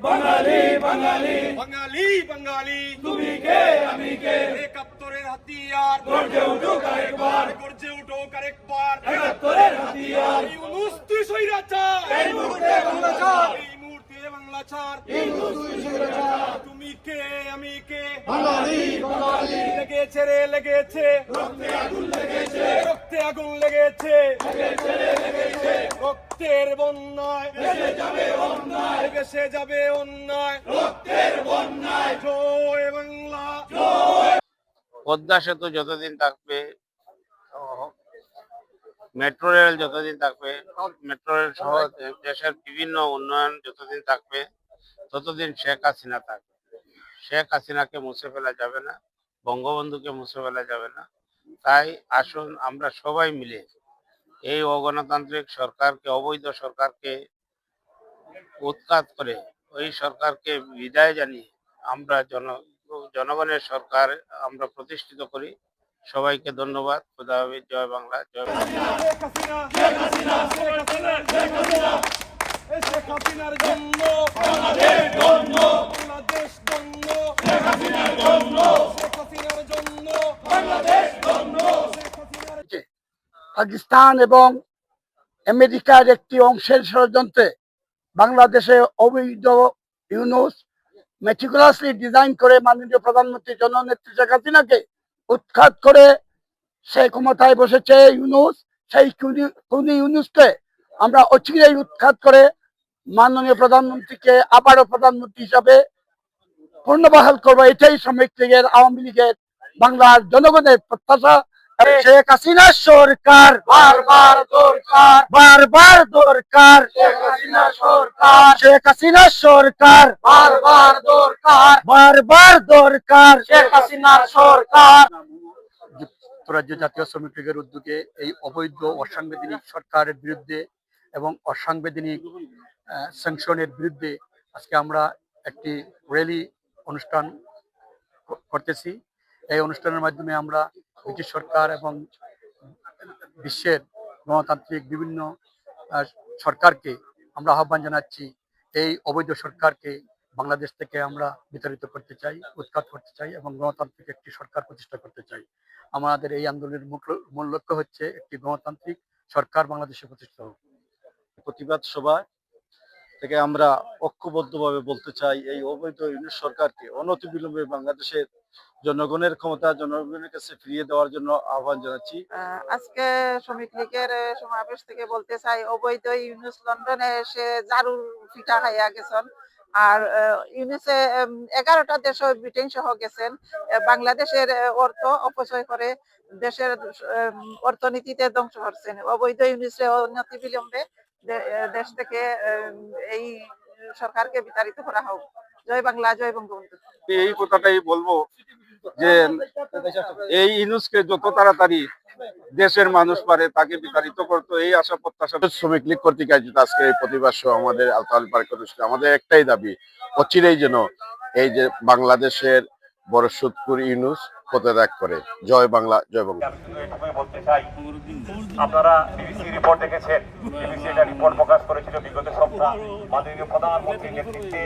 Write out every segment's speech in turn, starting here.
বাঙালি বাঙালি। বাঙালি বাঙালি। তুমি কে আমি কে একাত্তরের হাতিয়ার। গর্জে উঠুক আরেকবার। গর্জে উঠো আরেকবার। একাত্তরের হাতিয়ার। ইউনুস তুই সৈরাচার এই মুহূর্তে বাংলা ছাড় এই মুহূর্তে বাংলা ছাড় ইউনুস তুই স্বৈরাচার। তুমি কে আমি কে বাঙালি বাঙালি। লেগেছে রে লেগেছে। রক্তে আগুন আগুন লেগেছে। রক্তের বন্যায়। যাবে অন্যায়। রক্তের বন্যায় জয় বাংলা। পদ্মা সেতু যতদিন থাকবে, মেট্রো রেল যতদিন থাকবে, মেট্রো রেল সহ দেশের বিভিন্ন উন্নয়ন যতদিন থাকবে, ততদিন শেখ হাসিনা থাকবে। শেখ হাসিনাকে মুছে ফেলা যাবে না, বঙ্গবন্ধুকে মুছে ফেলা যাবে না। তাই আসুন আমরা সবাই মিলে এই অগণতান্ত্রিক সরকারকে, অবৈধ সরকারকে উৎখাত করে, ওই সরকারকে বিদায় জানিয়ে আমরা জন, জনগণের সরকার আমরা প্রতিষ্ঠিত করি। সবাইকে ধন্যবাদ। খুদা জয় বাংলা। জয় বাংলা শেখ হাসিনা শেখ হাসিনা শেখ হাসিনা শেখ হাসিনা এই শেখ হাসিনার জন্য বাংলাদেশ জন্য বাংলাদেশ জন্য শেখ হাসিনার জন্য শেখ হাসিনার জন্য বাংলাদেশ জন্য শেখ হাসিনার পাকিস্তান এবং আমেরিকার একটি অংশের ষড়যন্ত্রে বাংলাদেশে অবৈধ ইউনুস মেটিকুলাসলি ডিজাইন করে মাননীয় প্রধানমন্ত্রী জননেত্রী শেখ হাসিনাকে উৎখাত করে সে ক্ষমতায় বসেছে ইউনুস। সেই খুনি ইউনুসকে আমরা অচিরেই উৎখাত করে মাননীয় প্রধানমন্ত্রীকে আবারও প্রধানমন্ত্রী হিসাবে পূর্ণবহাল করব। এটাই শ্রমিক লীগের, আওয়ামী লীগের, বাংলার জনগণের প্রত্যাশা। শেখ হাসিনা সরকার। বারবার দরকার। বারবার দরকার। শেখ হাসিনা সরকার। শেখ হাসিনা সরকার। বারবার দরকার। বারবার দরকার। শেখ হাসিনা সরকার। যুক্তরাজ্য জাতীয় শ্রমিক লীগের উদ্যোগে এই অবৈধ অসাংবিধানিক সরকারের বিরুদ্ধে এবং অসাংবিধানিক স্যাংশনের বিরুদ্ধে আজকে আমরা একটি র্যালি অনুষ্ঠান করতেছি। এই অনুষ্ঠানের মাধ্যমে আমরা ব্রিটিশ সরকার এবং বিশ্বের গণতান্ত্রিক বিভিন্ন সরকারকে আমরা আহ্বান জানাচ্ছি, এই অবৈধ সরকারকে বাংলাদেশ থেকে আমরা বিতাড়িত করতে চাই, উৎখাত করতে চাই এবং গণতান্ত্রিক একটি সরকার প্রতিষ্ঠা করতে চাই। আমাদের এই আন্দোলনের মূল লক্ষ্য হচ্ছে একটি গণতান্ত্রিক সরকার বাংলাদেশে প্রতিষ্ঠা হোক। প্রতিবাদ সভা থেকে আমরা ঐক্যবদ্ধভাবে বলতে চাই, এই অবৈধ ইউনিট সরকারকে অনতিবিলম্বে বাংলাদেশের জনগণের ক্ষমতা, জনগণের কাছে ফিরিয়ে দেওয়ার জন্য আহ্বান জানাচ্ছি। আজকে শ্রমিক লীগের সমাবেশ থেকে বলতে চাই, অবৈধ ইউনুস লন্ডনে এসে জারুর পিঠা খাইয়া গেছেন। আর ইউনুসে এগারোটা দেশ ব্রিটেন সহ গেছেন। বাংলাদেশের অর্থ অপচয় করে দেশের অর্থনীতিতে ধ্বংস করছেন। অবৈধ ইউনুসে অনতি বিলম্বে দেশ থেকে এই সরকারকে বিতাড়িত করা হোক। জয় বাংলা জয় বঙ্গবন্ধু। এই কথাটাই বলব যে এই ইনুসকে যত তাড়াতাড়ি দেশের মানুষ পারে তাকে বিতাড়িত করতো এই আশা প্রত্যাশা। শ্রমিক লীগ কর্তৃক আয়োজিত আজকে এই প্রতিবাদ সহ আমাদের আলতাল পার্ক অনুষ্ঠানে আমাদের একটাই দাবি অচিরেই যেন এই যে বাংলাদেশের বড় সুৎকুর ইউনুস পদত্যাগ করে। জয় বাংলা জয় বাংলা বলতে চাই আপনারা বিবিসি রিপোর্ট দেখেছেন। বিবিসি একটা রিপোর্ট প্রকাশ করেছিল বিগত সপ্তাহ। মাননীয় প্রধানমন্ত্রীর নেতৃত্বে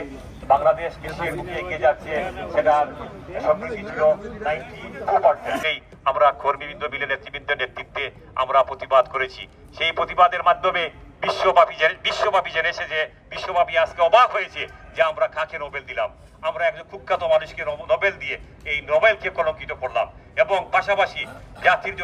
বাংলাদেশ এগিয়ে যাচ্ছে। সেটা সমৃদ্ধি ছিল নাইনটি সেই আমরা কর্মীবৃন্দ মিলে নেতৃত্বে আমরা প্রতিবাদ করেছি। সেই প্রতিবাদের মাধ্যমে বিশ্বব্যাপী বিশ্বব্যাপী জেনেছে যে বিশ্বব্যাপী আজকে অবাক হয়েছে যে আমরা কাকে নোবেল দিলাম। আমরা একজন কুখ্যাত মানুষকে নোবেল দিয়ে এই নোবেলকে কলঙ্কিত করলাম এবং পাশাপাশি জাতির